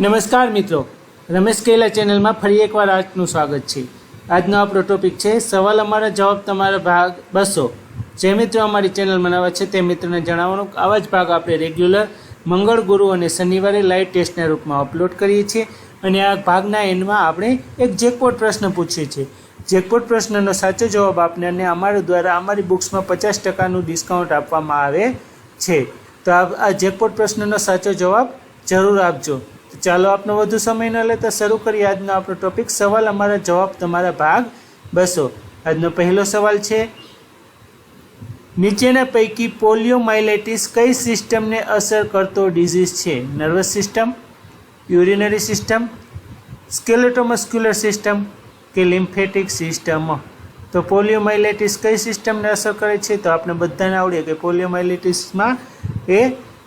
નમસ્કાર મિત્રો. રમેશ કેલા ચેનલમાં ફરી એકવાર આજનું સ્વાગત છે. આજનો આપણો ટોપિક છે, સવાલ અમારા જવાબ તમારા ભાગ બસો. જે મિત્રો અમારી ચેનલ બનાવે છે, તે મિત્રોને જણાવવાનું આવા જ ભાગ આપણે રેગ્યુલર મંગળ, ગુરુ અને શનિવારે લાઈવ ટેસ્ટના રૂપમાં અપલોડ કરીએ છીએ. અને આ ભાગના એન્ડમાં આપણે એક જેકપોટ પ્રશ્ન પૂછીએ છીએ. જેકપોટ પ્રશ્નનો સાચો જવાબ આપને અને અમારા દ્વારા અમારી બુક્સમાં પચાસ ટકાનું ડિસ્કાઉન્ટ આપવામાં આવે છે. તો આ જેકપોટ પ્રશ્નનો સાચો જવાબ જરૂર આપજો. ચાલો આપનો વધુ સમય ન લેતા શરૂ કરીએ આજનો આપણો ટોપિક સવાલ અમારા જવાબ તમારા ભાગ બસો. આજનો પહેલો સવાલ છે, નીચેના પૈકી પોલિયોમાઇલાઇટિસ કઈ સિસ્ટમને અસર કરતો ડિઝીઝ છે? Nervous system urinary system skeletomuscular system કે લિમ્ફેટિક સિસ્ટમ તો પોલિયોમાઇલાઇટિસ કઈ સિસ્ટમને અસર કરે છે? તો આપણે બધાને આવડે કે પોલિયોમાઇલાઇટિસમાં એ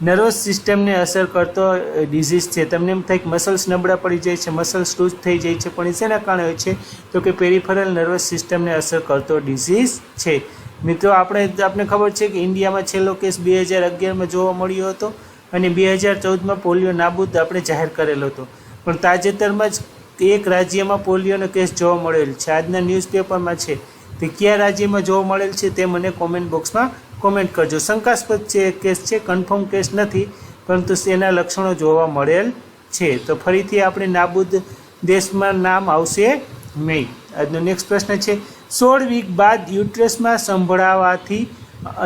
નર્વસ સિસ્ટમને અસર કરતો ડિઝીઝ છે. તમને એમ થાય કે મસલ્સ નબળા પડી જાય છે મસલ્સ લૂઝ થઈ જાય છે, પણ એ શેના કારણે હોય છે તો કે પેરિફરલ નર્વસ સિસ્ટમને અસર કરતો ડિઝીઝ છે. મિત્રો, આપણે આપણે ખબર છે કે ઇન્ડિયામાં છેલ્લો કેસ બે હજાર અગિયારમાં જોવા મળ્યો હતો અને બે હજાર ચૌદમાં પોલિયો નાબૂદ આપણે જાહેર કરેલો હતો. પણ તાજેતરમાં જ એક રાજ્યમાં પોલિયોનો કેસ જોવા મળેલ છે. આજના ન્યૂઝપેપરમાં છે. તે કયા રાજ્યમાં જોવા મળેલ છે તે મને કોમેન્ટ બોક્સમાં કોમેન્ટ કરજો. શંકાસ્પદ છે, કેસ છે કન્ફર્મ કેસ નથી, પરંતુ તેના લક્ષણો જોવા મળેલ છે. તો ફરીથી આપણે નાબૂદ દેશમાં નામ આવશે નહીં. આજનો નેક્સ્ટ પ્રશ્ન છે, સોળ વીક બાદ યુટ્રસમાં સંભળાવાથી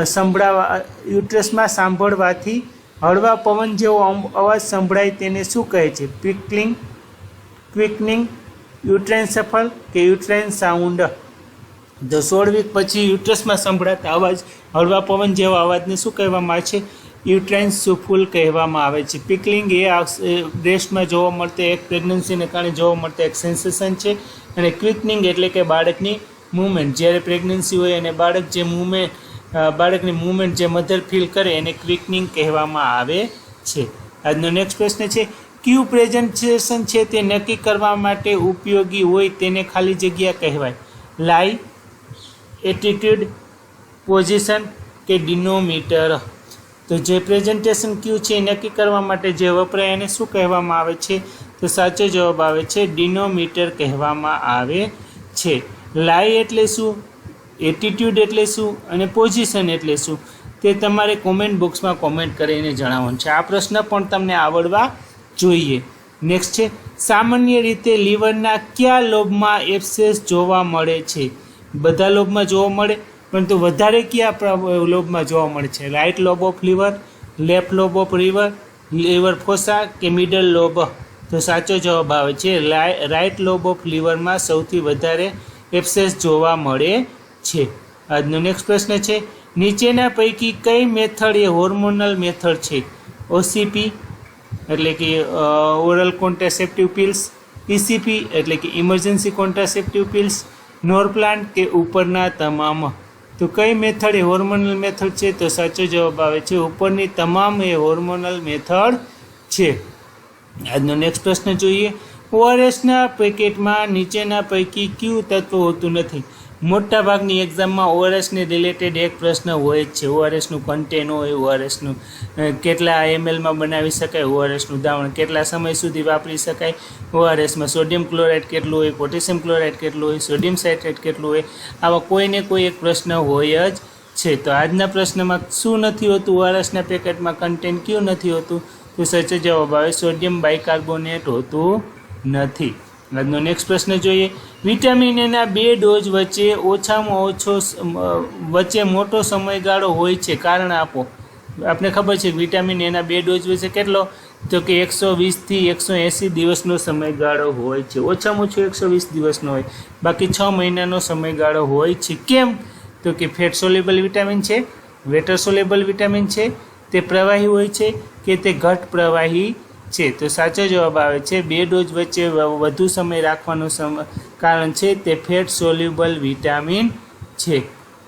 સંભળાવા યુટ્રસમાં સાંભળવાથી હળવા પવન જેવો અવાજ સંભળાય તેને શું કહે છે? ક્વિકલિંગ ક્વિકનિંગ યુટ્રેન સફળ કે યુટ્રેન સાઉન્ડ તો સોળ વીક પછી યુટ્રસમાં સંભળાતા અવાજ હળવા પવન જેવા અવાજને શું કહેવામાં આવે છે? યુટ્રાઇન સુફુલ કહેવામાં આવે છે. પિકલિંગ એ બ્રેસ્ટમાં જોવા મળતી એક પ્રેગ્નન્સીને કારણે જોવા મળતા એક સેન્સેશન છે અને ક્વિકનિંગ એટલે કે બાળકની મૂવમેન્ટ. જ્યારે પ્રેગ્નન્સી હોય અને બાળક જે મૂવમેન્ટ બાળકની મૂવમેન્ટ જે મધર ફીલ કરે એને ક્વિકનિંગ કહેવામાં આવે છે. આજનો નેક્સ્ટ પ્રશ્ન છે, ક્યુ પ્રેઝન્ટેશન છે તે નક્કી કરવા માટે ઉપયોગી હોય તેને ખાલી જગ્યા કહેવાય. લાઈ એટીટ્યુડ પોઝિશન કે ડિનોમીટર તો જે પ્રેઝન્ટેશન ક્યુ છે એ નક્કી કરવા માટે જે વપરાય એને શું કહેવામાં આવે છે? તો સાચો જવાબ આવે છે ડિનોમીટર કહેવામાં આવે છે. લાઈ એટલે શું? એટીટ્યુડ એટલે શું? અને પોઝિશન એટલે શું? તે તમારે કોમેન્ટ બોક્સમાં કોમેન્ટ કરીને જણાવવાનું છે. આ પ્રશ્ન પણ તમને આવડવા જોઈએ. નેક્સ્ટ છે, સામાન્ય રીતે લીવરના કયા લોબમાં એબ્સેસ જોવા મળે છે? બધા લોબમાં જોવા મળે, પરંતુ વધારે કયા લોબમાં જોવા મળે છે? Right lobe of liver left lobe of river liver fossa કે મિડલ લોબ તો સાચો જવાબ આવે છે રાઇટ લોબ ઓફ લીવરમાં સૌથી વધારે એપ્સેસ જોવા મળે છે. આજનો નેક્સ્ટ પ્રશ્ન છે, નીચેના પૈકી કઈ મેથડ એ હોર્મોનલ મેથડ છે? ઓસીપી એટલે કે ઓરલ કોન્ટ્રાસેપ્ટિવ પિલ્સ ઇસીપી એટલે કે ઇમરજન્સી કોન્ટ્રાસેપ્ટિવ પિલ્સ નોરપ્લાન્ટ કે ઉપરના તમામ. તો કઈ મેથડ એ હોર્મોનલ મેથડ છે? તો સાચો જવાબ આવે છે, ઉપરની તમામ એ હોર્મોનલ મેથડ છે. આજનો નેક્સ્ટ પ્રશ્ન જોઈએ. ઓઆરએસના પેકેટમાં નીચેના પૈકી કયું તત્વ હોતું નથી? મોટાભાગની એક્ઝામમાં ઓઆરએસને રિલેટેડ એક પ્રશ્ન હોય જ છે. ઓઆરએસનું કન્ટેન હોય ઓઆરએસનું કેટલા એમએલમાં બનાવી શકાય ઓઆરએસનું દ્રાવણ કેટલા સમય સુધી વાપરી શકાય ઓઆરએસમાં સોડિયમ ક્લોરાઇડ કેટલું હોય પોટેશિયમ ક્લોરાઇડ કેટલું હોય સોડિયમ સાઇટ્રેટ કેટલું હોય, આવા કોઈને કોઈ એક પ્રશ્ન હોય જ છે. તો આજના પ્રશ્નમાં શું નથી હોતું? ઓઆરએસના પેકેટમાં કન્ટેન કયું નથી હોતું? તો સાચો જવાબ આવે સોડિયમ બાયકાર્બોનેટ હોતું નથી. આજનો નેક્સ્ટ પ્રશ્ન જોઈએ. વિટામિન એના બે ડોઝ વચ્ચે ઓછામાં ઓછો વચ્ચે મોટો સમયગાળો હોય છે. કારણ આપો. આપણે ખબર છે વિટામિન એના બે ડોઝ વચ્ચે કેટલો? તો કે એકસો વીસથી એકસો એંસી દિવસનો સમયગાળો હોય છે. ઓછામાં ઓછો એકસો વીસ દિવસનો હોય. બાકી છ મહિનાનો સમયગાળો હોય છે. કેમ? તો કે ફેટ સોલેબલ વિટામિન છે વેટર સોલેબલ વિટામિન છે, તે પ્રવાહી હોય છે કે તે ઘટ પ્રવાહી છે. તો સાચો જવાબ આવે છે, બે ડોઝ વચ્ચે વધુ સમય રાખવાનું કારણ છે તે ફેટ સોલ્યુબલ વિટામિન છે.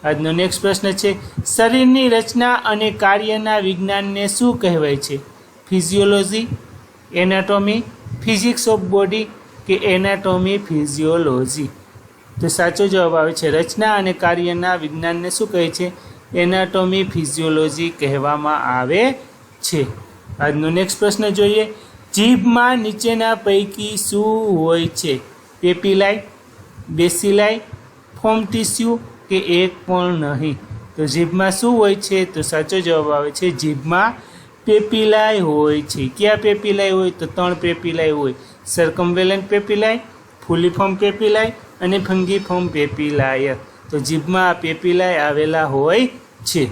આજનો નેક્સ્ટ પ્રશ્ન છે, શરીરની રચના અને કાર્યના વિજ્ઞાનને શું કહેવાય છે? Physiology, anatomy, physics of body કે એનાટોમી ફિઝિયોલોજી? તો સાચો જવાબ આવે છે, રચના અને કાર્યના વિજ્ઞાનને શું કહે છે? એનાટોમી ફિઝિયોલોજી કહેવામાં આવે છે. આજનો નેક્સ્ટ પ્રશ્ન જોઈએ. જીભમાં નીચેના પૈકી શું હોય છે? પેપીલાઈ બેસીલાઈ ફોર્મ ટીસ્યુ કે એક પણ નહીં? તો જીભમાં શું હોય છે? તો સાચો જવાબ આવે છે જીભમાં પેપીલાઈ હોય છે. ક્યાં પેપીલાઈ હોય? તો ત્રણ પેપીલાઈ હોય. સરકમવેલન્ટ પેપીલાઈ ફૂલીફોર્મ પેપીલાઈ અને ફંગીફોર્મ પેપીલાય તો જીભમાં આ પેપીલાઈ આવેલા હોય છે.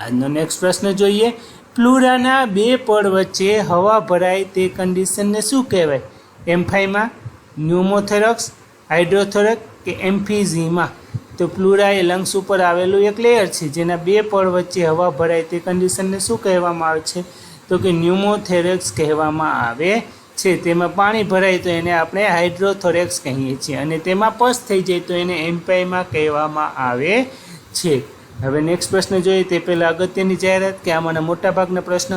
આજનો નેક્સ્ટ પ્રશ્ન જોઈએ. પ્લુરાના બે પડ વચ્ચે હવા ભરાય તે કન્ડિશનને શું કહેવાય? એમ્ફાઈમાં ન્યુમોથેરક્સ હાઇડ્રોથોરક કે એમ્ફિઝીમા તો પ્લુરા એ લંગ્સ ઉપર આવેલું એક લેયર છે, જેના બે પડ વચ્ચે હવા ભરાય તે કન્ડિશનને શું કહેવામાં આવે છે? તો કે ન્યુમોથેરેક્સ કહેવામાં આવે છે. તેમાં પાણી ભરાય તો એને આપણે હાઇડ્રોથોરેક્સ કહીએ છીએ અને તેમાં પસ થઈ જાય તો એને એમ્પાઈમાં કહેવામાં આવે છે. હવે નેક્સ્ટ પ્રશ્ન જોઈએ તે પહેલાં અગત્યની જાહેરાત કે આમાંના મોટાભાગના પ્રશ્ન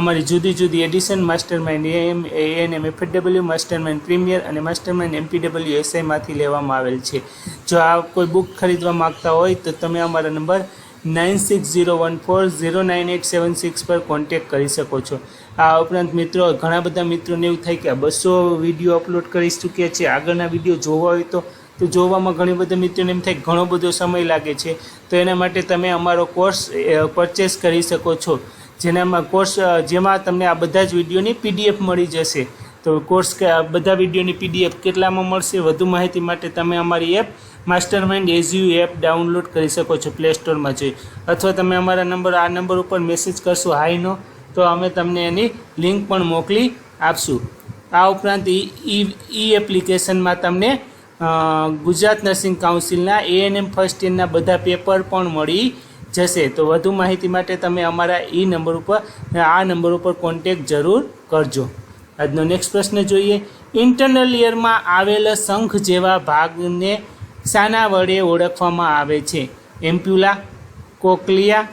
અમારી જુદી જુદી edition master mind AM ANM FW master mind premier અને માસ્ટર માઇન્ડ એમપીડબલ્યુ એસઆઈમાંથી લેવામાં આવેલ છે. જો આ કોઈ બુક ખરીદવા માગતા હોય તો તમે અમારા number nine six zero one four zero nine eight seven six પર કોન્ટેક્ટ કરી શકો છો. આ ઉપરાંત મિત્રો, ઘણા બધા મિત્રોને એવું થાય કે આ બસો વીડિયો અપલોડ કરી ચૂક્યા છે. આગળના વીડિયો જોવા હોય તો તો જોવામાં ઘણી બધી મિત્રોને એમ થાય ઘણો બધો સમય લાગે છે. તો એના માટે તમે અમારો કોર્સ પરચેસ કરી શકો છો. જેનામાં કોર્સ જેમાં તમને આ બધા જ વિડીયોની પીડીએફ મળી જશે. તો કોર્સ બધા વિડીયોની પીડીએફ કેટલામાં મળશે વધુ માહિતી માટે તમે અમારી એપ માસ્ટર માઇન્ડ એઝયુ એપ ડાઉનલોડ કરી શકો છો પ્લે સ્ટોરમાં જઈ. અથવા તમે અમારા નંબર, આ નંબર ઉપર મેસેજ કરશો હાઈનો તો અમે તમને એની લિંક પણ મોકલી આપશું. આ ઉપરાંત ઈ એપ્લિકેશનમાં તમને ગુજરાત નર્સિંગ કાઉન્સિલના એએનએમ ફર્સ્ટ યરના બધા પેપર પણ મળી જશે. તો વધુ માહિતી માટે તમે અમારા ઈ નંબર ઉપર, આ નંબર ઉપર કોન્ટેક્ટ જરૂર કરજો. આજનો નેક્સ્ટ પ્રશ્ન જોઈએ. ઇન્ટરનલ યરમાં આવેલ શંખ જેવા ભાગને શાના વડે ઓળખવામાં આવે છે. એમ્પ્યુલા, કોકલિયા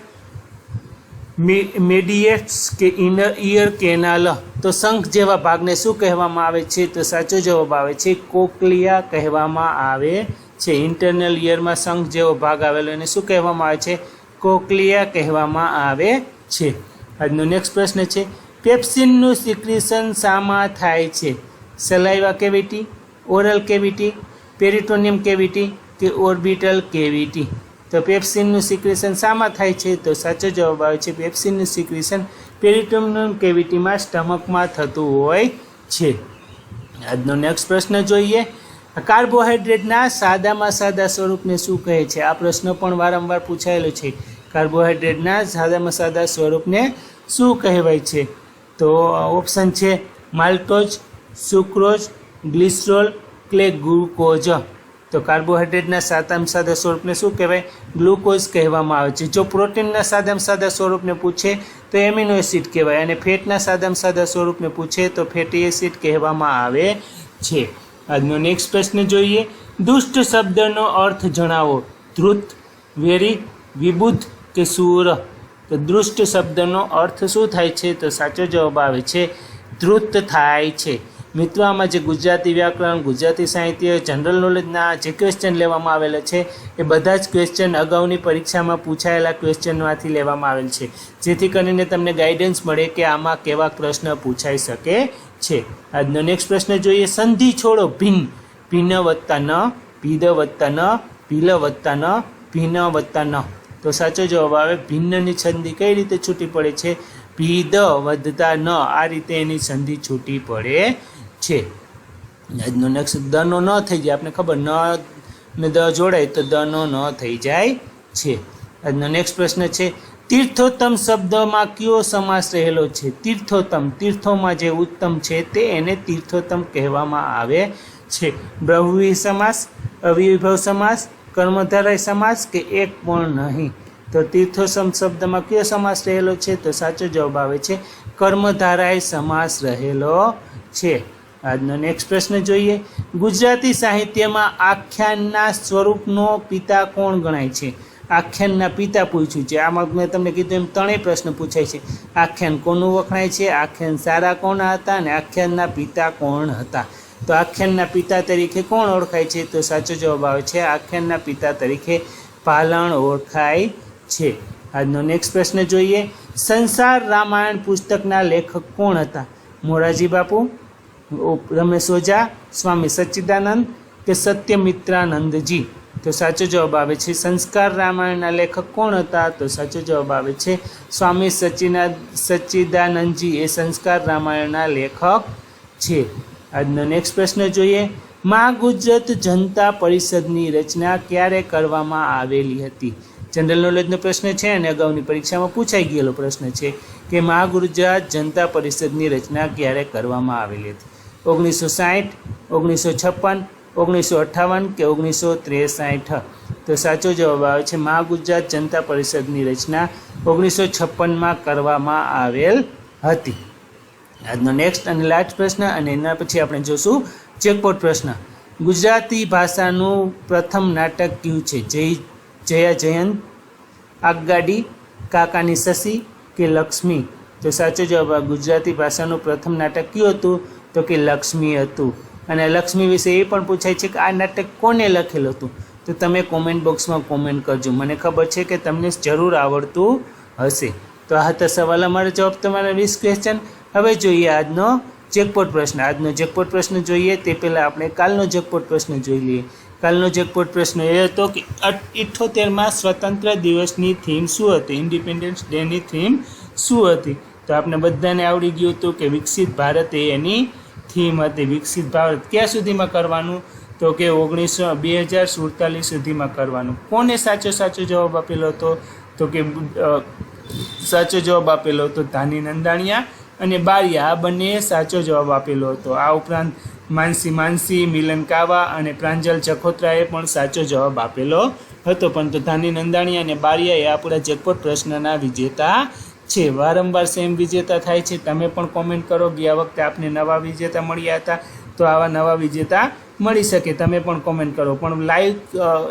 મેડિએટ્સ કે ઇનર ઇયર કેનાલ, તો શંખ જેવા ભાગને શું કહેવામાં આવે છે? તો સાચો જવાબ આવે છે કોકલિયા કહેવામાં આવે છે. ઇન્ટરનલ ઇયરમાં શંખ જેવો ભાગ આવેલો એને શું કહેવામાં આવે છે? કોકલિયા કહેવામાં આવે છે. આજનો નેક્સ્ટ પ્રશ્ન છે, પેપ્સિનનું સિક્રિશન શામાં થાય છે? Saliva cavity, oral cavity, peritoneum cavity કે ઓર્બિટલ કેવિટી? તો પેપ્સિનનું સિક્રેશન શામાં થાય છે? તો સાચો જવાબ આવે છે, પેપ્સિનનું સિક્રેશન પેરિટોનિયમ કેવિટીમાં સ્ટમકમાં થતું હોય છે. આજનો નેક્સ્ટ પ્રશ્ન જોઈએ. કાર્બોહાઈડ્રેટના સાદામાં સાદા સ્વરૂપને શું કહે છે? આ પ્રશ્ન પણ વારંવાર પૂછાયેલો છે. કાર્બોહાઈડ્રેટના સાદામાં સાદા સ્વરૂપને શું કહેવાય છે? તો ઓપ્શન છે માલ્ટોજ સુક્રોઝ, ગ્લિસરોલ ક્લે ગ્લુકોઝ તો કાર્બોહાઈડ્રેટના સાદામાં સાદા સ્વરૂપને શું કહેવાય? ગ્લુકોઝ કહેવામાં આવે છે. જો પ્રોટીનના સાદામાં સાદા સ્વરૂપને પૂછે, તો એમિનો એસિડ કહેવાય અને ફેટના સાદામાં સાદા સ્વરૂપને પૂછે, તો ફેટી એસિડ કહેવામાં આવે છે. આજનો નેક્સ્ટ પ્રશ્ન જોઈએ. દુષ્ટ શબ્દનો અર્થ જણાવો. ધ્રુત વેરી વિબુદ્ધ કે સૂર? તો દુષ્ટ શબ્દનો અર્થ શું થાય છે? તો સાચો જવાબ આવે છે. ધ્રુત થાય છે. મિત્રો આમાં જે ગુજરાતી વ્યાકરણ, ગુજરાતી સાહિત્ય જનરલ નોલેજના જે ક્વેશ્ચન લેવામાં આવેલા છે, એ બધા જ ક્વેશ્ચન અગાઉની પરીક્ષામાં પૂછાયેલા ક્વેશ્ચનમાંથી લેવામાં આવેલ છે. જેથી કરીને તમને ગાઈડન્સ મળે કે આમાં કેવા પ્રશ્ન પૂછાઈ શકે છે. આજનો નેક્સ્ટ પ્રશ્ન જોઈએ, સંધિ છોડો ભિન્ન. ભિન્ન વત્તા ન ભીદ વત્તા ન ભીલ વત્તા ન ભિન્ન વત્તા ન. તો સાચો જવાબ આવે, ભિન્નની સંધિ કઈ રીતે છૂટી પડે છે? ભીદ વધતા ન. આ રીતે એની સંધિ છૂટી પડે છે. આજનો નેક્સ્ટ દનો ન થઈ જાય. આપણે ખબર, ન ને દ જોડાય તો દનો ન થઈ જાય છે. આજનો નેક્સ્ટ પ્રશ્ન છે, તીર્થોત્તમ શબ્દમાં કયો સમાસ રહેલો છે? તીર્થોત્તમ, તીર્થોમાં જે ઉત્તમ છે તે એને તીર્થોત્તમ કહેવામાં આવે છે. બ્રહ્વિ સમાસ અવિભવ સમાસ, કર્મધારય સમાસ કે એક પણ નહીં? તો તીર્થોત્તમ શબ્દમાં કયો સમાસ રહેલો છે? તો સાચો જવાબ આવે છે, કર્મધારાય સમાસ રહેલો છે. આજનો નેક્સ્ટ પ્રશ્ન જોઈએ. ગુજરાતી સાહિત્યમાં આખ્યાનના સ્વરૂપનો પિતા કોણ ગણાય છે? આખ્યાનના પિતા પૂછ્યું છે. આમાં મેં તમને કીધું એમ ત્રણેય પ્રશ્ન પૂછાય છે. આખ્યાન કોનું વખણાય છે? આખ્યાન સારા કોણ હતા અને આખ્યાનના પિતા કોણ હતા? તો આખ્યાનના પિતા તરીકે કોણ ઓળખાય છે? તો સાચો જવાબ આવે છે, આખ્યાનના પિતા તરીકે પાલણ ઓળખાય છે. આજનો નેક્સ્ટ પ્રશ્ન જોઈએ. સંસાર રામાયણ પુસ્તકના લેખક કોણ હતા? મોરારજી બાપુ રમેશ ઓઝા સ્વામી સચ્ચિદાનંદ કે સત્યમિત્રાનંદજી? તો સાચો જવાબ આવે છે સંસ્કાર રામાયણના લેખક કોણ હતા? તો સાચો જવાબ આવે છે સ્વામી સચિના સચ્ચિદાનંદજી એ સંસ્કાર રામાયણના લેખક છે. આજનો નેક્સ્ટ પ્રશ્ન જોઈએ. મા ગુજરાત જનતા પરિષદની રચના ક્યારે કરવામાં આવેલી હતી? જનરલ નોલેજનો પ્રશ્ન છે અને અગાઉની પરીક્ષામાં પૂછાઈ ગયેલો પ્રશ્ન છે કે મા ગુજરાત જનતા પરિષદની રચના ક્યારે કરવામાં આવેલી હતી? ઓગણીસો સાહીઠ ઓગણીસો છપ્પન, ઓગણીસો અઠ્ઠાવન કે ઓગણીસો ત્રેસાઠ. તો સાચો જવાબ આવે છે મહા ગુજરાત જનતા પરિષદની રચના ઓગણીસો છપ્પનમાં કરવામાં આવેલ હતી. આજનો નેક્સ્ટ અને લાસ્ટ પ્રશ્ન અને એના પછી આપણે જોશું ચેકપોટ પ્રશ્ન. ગુજરાતી ભાષાનું પ્રથમ નાટક કયું છે? જય, જયા જયંત આગગાડી કાકાની શશી કે લક્ષ્મી? તો સાચો જવાબ ગુજરાતી ભાષાનું પ્રથમ નાટક કયું હતું? તો કે લક્ષ્મી હતું. અને લક્ષ્મી વિશે એ પણ પૂછાય છે કે આ નાટક કોને લખેલું હતું? તો તમે કોમેન્ટ બોક્સમાં કોમેન્ટ કરજો. મને ખબર છે કે તમને જરૂર આવડતું હશે. તો આ હતા સવાલ. અમારો જવાબ તમારા વીસ ક્વેશ્ચન હવે જોઈએ આજનો જેકપોટ પ્રશ્ન. આજનો જેકપોટ પ્રશ્ન જોઈએ. તે પહેલાં આપણે કાલનો જેકપોટ પ્રશ્ન જોઈ લઈએ. કાલનો જેકપોટ પ્રશ્ન એ હતો કે ઇઠ્ઠોતેરમાં સ્વતંત્ર દિવસની થીમ શું હતી? ઇન્ડિપેન્ડન્સ ડેની થીમ શું હતી? તો આપણે બધાને આવડી ગયું હતું કે વિકસિત ભારત એની થીમ હતી વિકસિત ભારત ક્યાં સુધીમાં કરવાનું? તો કે ઓગણીસો બે હજાર સુડતાલીસ સુધીમાં કરવાનું. કોને સાચો સાચો જવાબ આપેલો હતો? તો કે સાચો જવાબ આપેલો હતો ધાની નંદાણિયા અને બારિયા. આ બંને સાચો જવાબ આપેલો હતો. આ ઉપરાંત માનસી માનસી, મિલન કાવા અને પ્રાંજલ જખોત્રાએ પણ સાચો જવાબ આપેલો હતો. પરંતુ ધાની નંદાણીયા અને બારિયા એ આપણા જેકપોટ પ્રશ્નના વિજેતા છે વારંવાર સેમ વિજેતા થાય છે, તમે પણ કોમેન્ટ કરો. ગયા વખતે આપને નવા વિજેતા મળ્યા હતા, તો આવા નવા વિજેતા મળી શકે. તમે પણ કોમેન્ટ કરો. પણ લાઈવ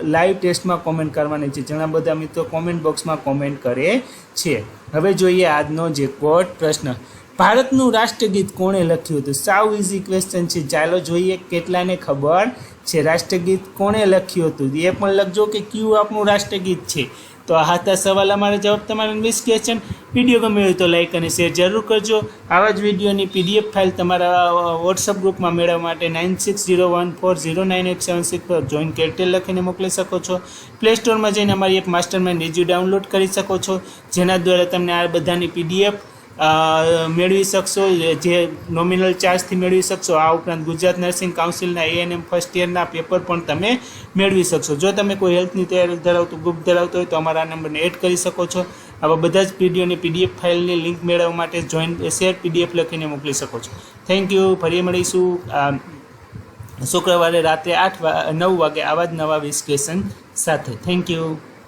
લાઈવ ટેસ્ટમાં કોમેન્ટ કરવાની છે. ઘણા બધા મિત્રો કોમેન્ટ બોક્સમાં કોમેન્ટ કરે છે. હવે જોઈએ આજનો જે કોટ પ્રશ્ન. ભારતનું રાષ્ટ્રગીત કોણે લખ્યું હતું? સાવ ઇઝી ક્વેશ્ચન છે. ચાલો જોઈએ કેટલાને ખબર છે રાષ્ટ્રગીત કોણે લખ્યું હતું. એ પણ લખજો કે કયું આપણું રાષ્ટ્રગીત છે. તો આ હતા સવાલ અમારા જવાબ તમારા વીસ ક્વેશ્ચન વીડિયો ગમે હોય તો લાઈક અને શેર જરૂર કરજો. આવા જ વિડીયોની પીડીએફ ફાઇલ તમારા વોટ્સઅપ ગ્રુપમાં મેળવવા માટે nine six zero one four zero nine eight seven six પર જોઈન કેરટેલ લખીને મોકલી શકો છો. પ્લે સ્ટોરમાં જઈને અમારી એક માસ્ટર માઇન્ડ ડાઉનલોડ કરી શકો છો. જેના દ્વારા તમને આ બધાની પીડીએફ મેળવી શકશો, જે નોમિનલ ચાર્જથી મેળવી શકશો, આ ઉપરાંત ગુજરાત નર્સિંગ કાઉન્સિલના એએનએમ ફર્સ્ટ યરના પેપર પણ તમે મેળવી શકશો. જો તમે કોઈ હેલ્થની તૈયારી ધરાવતું ગ્રુપ ધરાવતો હોય તો અમારા નંબરને એડ કરી શકો છો. આવા બધા જ પીડીઓની પીડીએફ ફાઇલની લિંક મેળવવા માટે જોઈન શેર પીડીએફ લખીને મોકલી શકો છો. થેન્ક યુ ફરી મળીશું શુક્રવારે રાત્રે આઠ નવ વાગે આવા જ નવા વિસ્કેશન સાથે. Thank you